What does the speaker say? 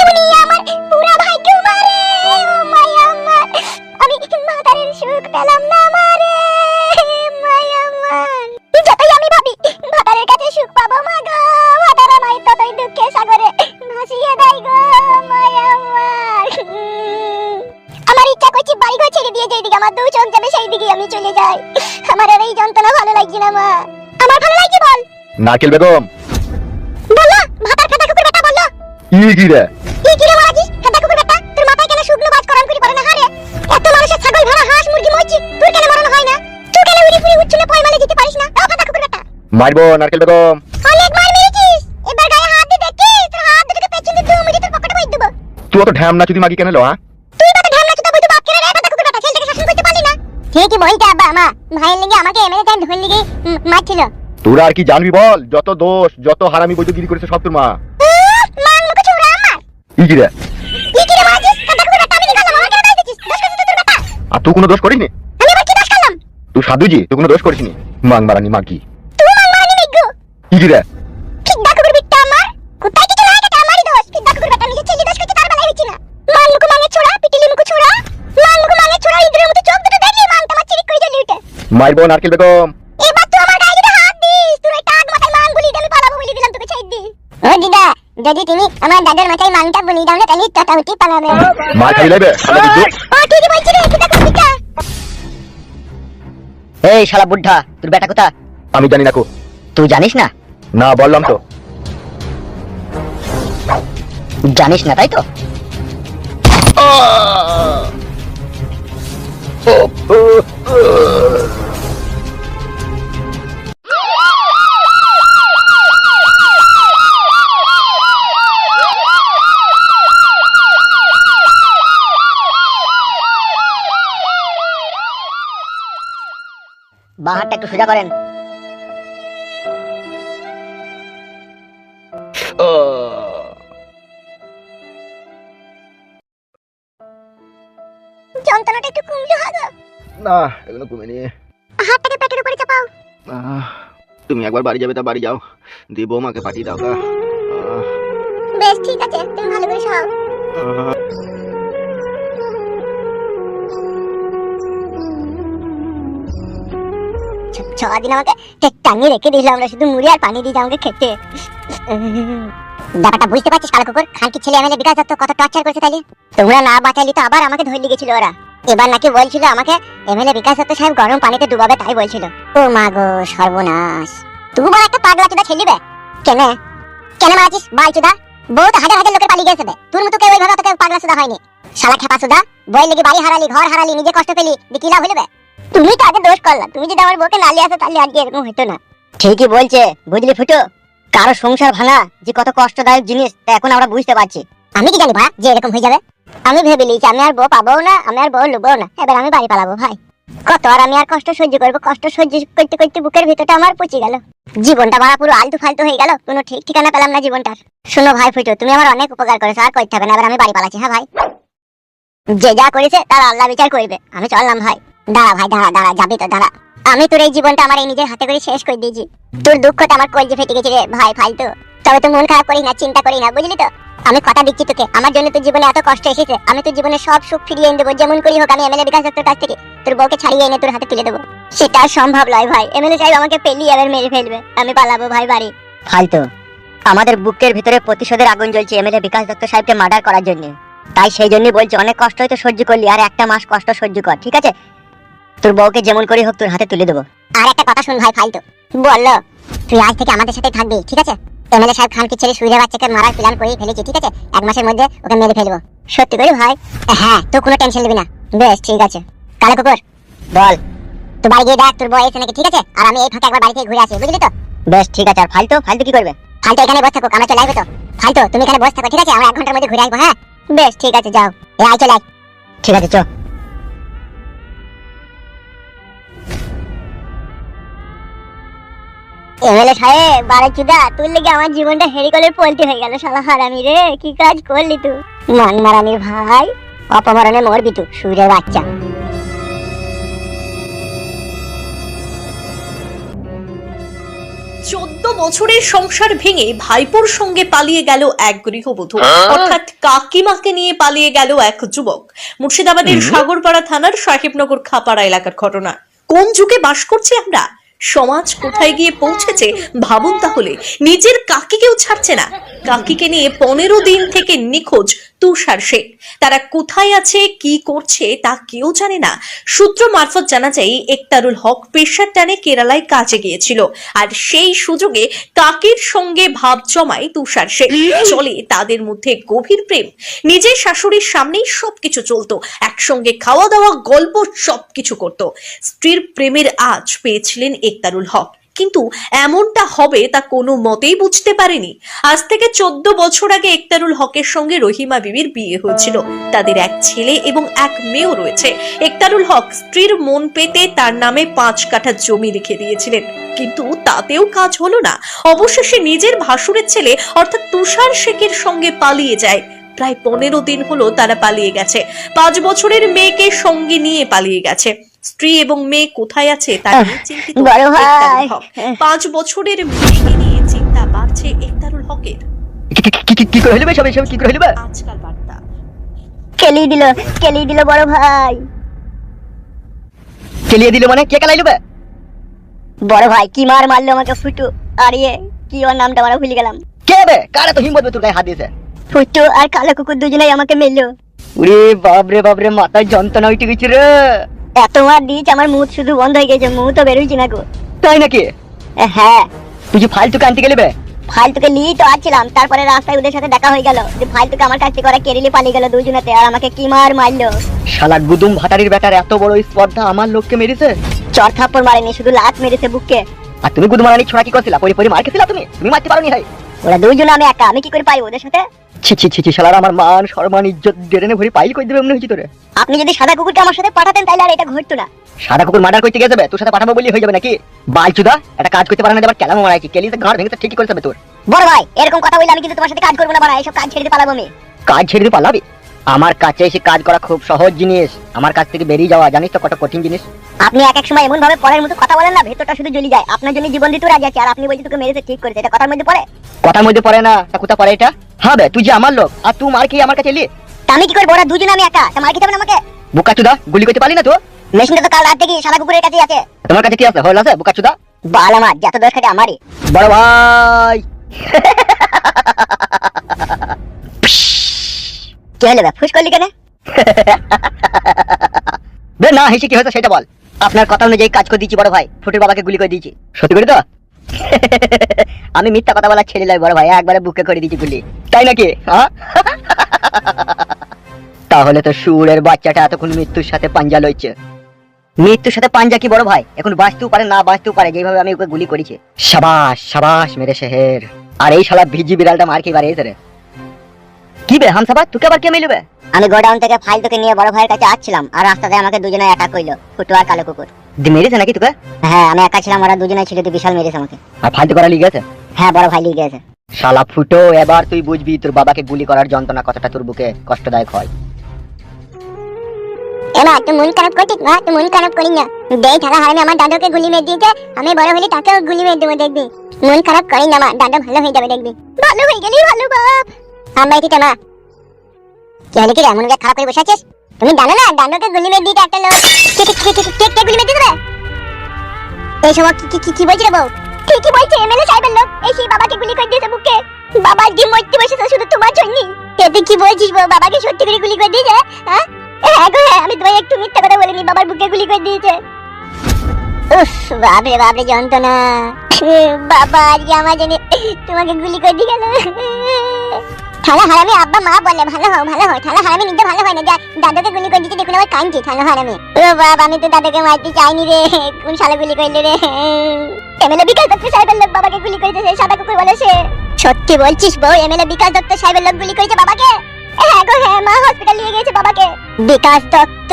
এমনি আমার পুরা ভাগ্য মারে। ও মায়া আমার। আমি মাতারের সুখ পেলাম না মারে। মায়া আমার। যতই আমি ভাবি ভাতারের কাছে সুখ পাবো মা গো। আমায় ততই সাগরে ভাসিয়ে দেয় গো মায়া আমার। আমার ইচ্ছা করছে বাড়ি ঘর ছেড়ে দিয়ে যেদিকে আমার দু চোখ যাবে সেই দিকে আমি চলে যাই। আমার আর এই যন্ত্রণা ভালো লাগছে না মা। আমার ভালো লাগছে বল। নারকেল বেগম। বলো ভাতার কাটা কুকুর বেটা বলো। ই কি কি রে? মারবো নারকেল বেগম। অনেক মার মেরেছিস? এবার গায়ে হাত দিয়ে দেখছিস তোর হাত দুটোকে পেছন দিয়ে দু মিনিট তোর পকেটে বই দেবো। তুই অত ঢ্যাম না যদি মাগি কেন লো হ্যাঁ? তুই বাবা ঢামনা চুদা বই তো বাপ কেন রে? কাটা কুকুর বেটা ছেলেটাকে শাসন করতে পারলি না। ঠিকই বলতে আব্বা আমা ভাইয়ের লেগে আমাকে এমএলএ টাইম ধরে লেগে মারছিল। তোরা আর কি জানবি বল? যত দোষ যত হারামি বৈদ্যগিরি করেছে সব তোর মা। মান মুখে ছোড়া আমার। ই কি রে? কি কি রে মারাজিস কাটা কুকুর বেটা আমি নিকালাম আমাকে কেন দিছিস দোষ করছিস তোর বেটা আর তুই কোনো দোষ করিসনি? আমি আবার কি দোষ করলাম? তুই সাধুজি তুই কোনো দোষ করিসনি? মাং মারানি মাগি। তুই ই কি রে ফিদ্দা কুকুর বিট্টা আমার। কোথায় কিছু নাই এটা আমারই দোষ। ফিদ্দা কুকুর বেটা নিজে ছেলে দোষ করছে তার বেলায় হচ্ছে না মান মুখ মাঙে ছোড়া পিটিলি মুখ ছোড়া। মান মুখ মাঙে ছোড়া ইঁদুরের মতো চোখ দুটো দেখলি মান তোমার চিরিক করে জ্বলি উঠে। মারবো নারকেল বেগম। এবার তুই আমার গায়ে যদি হাত দিস তুই টাক মাথায় মান গুলি পালাবো বলে দিলাম তোকে ছেড়ে দি ও দিদা যদি তুমি আমার দাদার মাথায় মানটা বলি দাও না তাহলে টাটাউটি পালাবে। মার খাই ও ঠিকই রে ফিদ্দা কুকুর বিট্টা এই শালা বুদ্ধা তোর বেটা কোথা আমি জানি না কো। তুই জানিস না? না বললাম তো। জানিস না তাই তো? বাহারটা একটু সোজা করেন। না এগুলো কমে নিয়ে। হাতটাকে পেটের উপরে চাপাও। তুমি একবার বাড়ি যাবে তা বাড়ি যাও। দিয়ে বৌমাকে পাঠিয়ে দাও। আহ, বেশ ঠিক আছে তুমি ভালো করে খাও ছদিন আমাকে টাঙিয়ে রেখে দিল আমরা শুধু মুড়ি আর পানি দিয়ে আমাকে খেতে। ব্যাপারটা বুঝতে পারছিস কালো কুকুর? খানকি ছেলে এমএলএ বিকাশ দত্ত কত টর্চার করেছে তাইলে? তোমরা না বাঁচাইলি তো আবার আমাকে ধরে গেছিল ওরা। এবার নাকি বলছিল আমাকে এমএলএ বিকাশ দত্ত সাহেব গরম পানিতে ডুবাবে, তাই বলছিল। ও মা গো, সর্বনাশ। তুই বড় একটা পাগলা চুদা ছেলিবে কেন? কেন মারাছিস বাল চুদা? বউ তো হাজার হাজার লোকের পালিয়ে গেছে। তোর মতো কেউ ওইভাবে তোকে পাগলা চুদা হয়নি। শালা খেপা চুদা বই লেগে বাড়ি হারালি, ঘর হারালি, নিজে কষ্ট পেলি দিয়ে কি লাভ হইলে বে? তুমি তো আগে দোষ করলা, তুমি যদি আমার বউকে নালি আসো, তাহলে আজকে এরকম হতো না। ঠিকই বলছে, বুঝলি ফুটো? কারও সংসার ভাঙা যে কত কষ্টদায়ক জিনিস, তা এখন আমরা বুঝতে পারছি। আমি কি জানি ভাই যে এরকম হয়ে যাবে? আমি ভেবে নিয়েছি, আমি আর বউ পাবো না, আমি আর বউ লুবো না। এবার আমি বাড়ি পালাবো, ভাই। কত আর আমি আর কষ্ট সহ্য করব, কষ্ট সহ্য করতে করতে বুকের ভিতরটা আমার পচে গেল। জীবনটা মারা পুরো আলতু ফালতু হয়ে গেল, কোনো ঠিক ঠিকানা পেলাম না জীবনটার। শোনো ভাই ফুটো, তুমি আমার অনেক উপকার করেছ, আর করতে হবে না, এবার আমি বাড়ি পালাচ্ছি হ্যাঁ ভাই? যে যা করেছে, তার আল্লাহ বিচার করবে। আমি চললাম, ভাই। দাঁড়া ভাই, দাঁড়া দাঁড়া, যাবি তো, দাঁড়া। আমি তোর এই জীবনটা আমার এই নিজের হাতে করে শেষ করে দিয়েছি। তোর দুঃখটা আমার কলজে ফেটে গেছে রে, ভাই, ফালতু। তবে তো মন খারাপ করিস না চিন্তা করি না বুঝলি তো? আমি কথা দিচ্ছি তোকে আমার জন্য তোর জীবনে এত কষ্ট এসেছে আমি তোর জীবনে সব সুখ ফিরিয়ে এনে দেবো যেমন করি হোক আমি এমএলএ বিকাশ দত্তর কাছ থেকে তোর বউকে ছাড়িয়ে এনে তোর হাতে তুলে দেবো। সেটা সম্ভব নয় ভাই এমএলএ সাহেব আমাকে পেলি এবার মেরে ফেলবে আমি পালাবো ভাই বাড়ি। ফালতু। আমাদের বুকের ভিতরে প্রতিশোধের আগুন জ্বলছে এমএলএ বিকাশ দত্ত সাহেবকে মার্ডার করার জন্য। তাই সেই জন্যই বলছি অনেক কষ্ট হয়তো সহ্য করলি আর একটা মাস কষ্ট সহ্য কর ঠিক আছে? তোর বউকে যেমন করি হোক তোর হাতে তুলে দেবো। আর একটা কথা শুন ভাই ফালতু। বলল তুই আজ থেকে আমাদের সাথে থাকবি ঠিক আছে? এমএলএ সাহেব খানকে ছেড়ে সুইরে বাচ্চাকে মারার প্ল্যান করে ফেলেছি, ঠিক আছে? এক মাসের মধ্যে ওকে মেরে ফেলব। সত্যি করে ভাই? হ্যাঁ তুই কোনো টেনশন নিবি না। বেশ, ঠিক আছে। কালো কুকুর, বল। তুই বাড়ি গিয়ে দেখ, তোর বউ এসে নাকি, ঠিক আছে? আর আমি এই ফাঁকে একবার বাড়ি থেকে ঘুরে আসি, বুঝলি তো? বেশ, ঠিক আছে। আর ফালতু ফালতু কি করবে? ফালতু এখানে বসে থাকো আমরা চলে আসব তো। ফালতু, তুমি এখানে বসে থাকো, ঠিক আছে? আমরা এক ঘণ্টার মধ্যে ঘুরে আসব হ্যাঁ? বেশ, ঠিক আছে, যাও। এ আয়, চলে ঠিক আছে, চ। এমএলএ সাহেব বারে চুদা তোর লেগে আমার জীবনটা হেরিকলের পলটি হয়ে গেল শালা হারামি রে কি কাজ করলি তুই? মান ভাই অপমারণে মরবি তুই সুরের বাচ্চা। চোদ্দ চোদ্দ বছরের সংসার ভেঙে ভাইপোর সঙ্গে পালিয়ে গেল এক গৃহবধূ। অর্থাৎ কাকিমাকে নিয়ে পালিয়ে গেল এক যুবক। মুর্শিদাবাদের সাগরপাড়া থানার সাহেবনগর খাপাড়া এলাকার ঘটনা। কোন যুগে বাস করছি আমরা? সমাজ কোথায় গিয়ে পৌঁছেছে, ভাবুন তাহলে। নিজের কাকিকেও ছাড়ছে না। কাকিকে নিয়ে পনেরো দিন থেকে নিখোঁজ। তুষার শেখ তারা কোথায় আছে, কি করছে তা কেউ জানে না। সূত্র মারফত জানা যায়, একতারুল হক পেশার টানে কেরালায় কাজে গিয়েছিল। আর সেই সুযোগে কাকির সঙ্গে ভাব জমায় তুষার শেখ চলে তাদের মধ্যে গভীর প্রেম। নিজের শাশুড়ির সামনেই সবকিছু চলতো। একসঙ্গে খাওয়া দাওয়া, গল্প, সবকিছু করত। স্ত্রীর প্রেমের আজ পেয়েছিলেন একতারুল হক। কিন্তু এমনটা হবে তা কোনো মতেই বুঝতে পারেনি। আজ থেকে চোদ্দ বছর আগে একতারুল হকের সঙ্গে রহিমা বিবির বিয়ে হয়েছিল। তাদের এক ছেলে এবং এক মেয়েও রয়েছে। একতারুল হক স্ত্রীর মন পেতে তার নামে পাঁচ কাঠা জমি রেখে দিয়েছিলেন। কিন্তু তাতেও কাজ হলো না। অবশেষে নিজের ভাসুরের ছেলে অর্থাৎ তুষার শেখের সঙ্গে পালিয়ে যায়। প্রায় পনেরো দিন হলো তারা পালিয়ে গেছে। পাঁচ বছরের মেয়েকে সঙ্গে নিয়ে পালিয়ে গেছে। স্ত্রী এবং মেয়ে কোথায় আছে তা নিয়ে চিন্তিত ভাই। পাঁচ বছরের মেয়েকে নিয়ে চিন্তা বাড়ছে একতারুল হকের। কি- করে কি করে আজকাল বার্তা। কেলি দিল কেলি দিল বড় ভাই। কেলিয়ে দিল মানে কে কেলাই লুবে বড় ভাই কি মার মারলো আমাকে ফুটু? আর ইয়ে কি ওর নামটা আমরা ভুলে গেলাম। কে বে? কারে তো হিম্মত তোর গায়ে হাত দিয়েছে? ফুটু আর কালো কুকুর দুজনেই আমাকে মেললো উরে বাপরে বাপরে মাথায় যন্ত্রণা উঠে গেছে রে। এত মার দিয়েছে আমার মুখ শুধু বন্ধ হয়ে গেছে মুখ তো বেরোইছি না গো। তাই নাকি? হ্যাঁ। তুই কি ফালতুকে আনতে গেলে বে? ফালতুকে নিয়ে তো আসছিলাম তারপরে রাস্তায় ওদের সাথে দেখা হয়ে গেল। যে ফালতুকে আমার কাছ থেকে ওরা কেরিলি পালিয়ে গেল দুজনেতে আর আমাকে কি মার মারলো? শালা গুদুম ভাটারির বেটার এত বড় স্পর্ধা আমার লোককে মেরেছে? চর থাপ্পড় মারেনি শুধু লাত মেরেছে বুককে। আর তুমি গুদুম মারানি ছোড়া কি করছিলা? পরি পরি মার খেছিলা তুমি? তুমি মারতে পারোনি ভাই ওরা দুইজনে আমি একা আমি কি করে পাই ওদের সাথে? ছি ছি ছি ছি শালার আমার মান সম্মান ইজ্জত ডেরেনে ভরি পাইল কই দেবে মনে হচ্ছে তোরে? আপনি যদি সাদা কুকুরকে আমার সাথে পাঠাতেন তাহলে আর এটা ঘটতো না। সাদা কুকুর মার্ডার করতে গেছে যাবে তোর সাথে পাঠাবো বলি হয়ে যাবে নাকি? বালচুদা একটা কাজ করতে পারে না আবার কেলাম মারাইছি কেলিতে ঘর ভেঙে তো ঠিকই করেছে বে তোর। বড় ভাই এরকম কথা বললে আমি কিন্তু তোমার সাথে কাজ করব না বাড়া এইসব কাজ ছেড়ে দিয়ে পালাবো আমি। কাজ ছেড়ে দিয়ে পালাবি? আমার কাছে এসে কাজ করা খুব সহজ জিনিস। আমার কাছ থেকে বেরিয়ে যাওয়া জানিস তো কত কঠিন জিনিস? আপনি এক এক সময় এমন ভাবে পরের মতো কথা বলেন না ভেতরটা শুধু জ্বলি যায়। আপনার জন্য জীবন দিতে রাজি আছে আর আপনি বলছেন তোকে মেরেছে ঠিক করেছে। এটা কথার মধ্যে পড়ে? কথার মধ্যে পড়ে না। তা কোথা পড়ে এটা? হ্যাঁ বে তুই যে আমার লোক আর তুই মার খেয়ে আমার কাছে এলি? তা আমি কি করব? ওরা দুজনে আমি একা। তা মার খেতে হবে না আমাকে? বুকাচুদা গুলি করতে পারলি না তো? মেশিনটা তো কাল রাত থেকে সাদা কুকুরের কাছেই আছে। তোমার কাছে কি আছে? হল আছে বুকাচুদা? বাল আমার যত দোষ খাটে আমারই। বড় ভাই! কি কি আমি মিথ্যা কথা বলার ছেলে বড় ভাই, একবারে বুকে করে গুলি। তাই নাকি? তাহলে তো সুরের বাচ্চাটা এতক্ষণ মৃত্যুর সাথে পাঞ্জা লইছে। মৃত্যুর সাথে পাঞ্জা কি বড় ভাই? এখন বাঁচতেও পারে, না বাঁচতেও পারে, যেভাবে আমি ওকে গুলি করেছি। সাবাস সাবাস, মেরে শেহের। আর এই শালা ভিজি বিড়ালটা মার খেয়ে বাড়িয়েছে রে। কি বে হামসাবা তোকে আবার কে মিলবে আমি গোডাউন থেকে ফাইল তোকে নিয়ে বড় ভাইয়ের কাছে আসছিলাম আর রাস্তাতে আমাকে দুজনে অ্যাটাক করল ফুটু আর কালো কুকুর। দি মেরেছে নাকি তোকে? হ্যাঁ আমি একা ছিলাম ওরা দুজনে ছিল তো বিশাল মেরেছে আমাকে। আর ফালতু করা লিগে আছে হ্যাঁ বড় ভাই লিয়ে গেছে। শালা ফুটো এবার তুই বুঝবি তোর বাবাকে গুলি করার যন্ত্রণা কতটা তোর বুকে কষ্টদায়ক হয়। এমা তুই মন খারাপ করছিস? মা তুই মন খারাপ করিস না। দেখ ঠালা হারামি আমার দাদুকে গুলি মেরে দিয়েছে আমি বড় হলে তাকেও গুলি মেরে দেবো দেখবি। মন খারাপ করিস না মা দাদু ভালো হয়ে যাবে দেখবি। ভালো হয়ে গেলি ভালো বাপ। এটি মা। গুলি গুলি করে দিয়েছে হ্যাঁ? হ্যাঁ হ্যাঁ আমি তোমায় একটু মিথ্যা কথা বলিনি, বাবার বুকে গুলি করে দিয়েছে। উফ বাবরে বাবরে যন্ত্রণা। বাবা, আজকে আমার জন্য তোমাকে গুলি করে দিয়ে গেল। থালা হারামি আব্বা মা বলে, ভালো হও ভালো হও। থালা হারামি নিজে ভালো হয় না, যা দাদাকে গুলি করে দিচ্ছে দেখুন আবার কাঁদছি থালা হারামি। ও বাবা আমি তো দাদাকে মারতে চাইনি রে, কোন শালা গুলি করলে রে? এমএলএ বিকাশ দত্ত সাহেবের লোক বাবাকে গুলি করেছে সাদা কুকুর বলে সে। সত্যি বলছিস বউ, এমএলএ বিকাশ দত্ত সাহেবের লোক গুলি করেছে বাবাকে? হ্যাঁ গো হ্যাঁ মা হসপিটাল নিয়ে গেছে বাবাকে। বিকাশ দত্ত।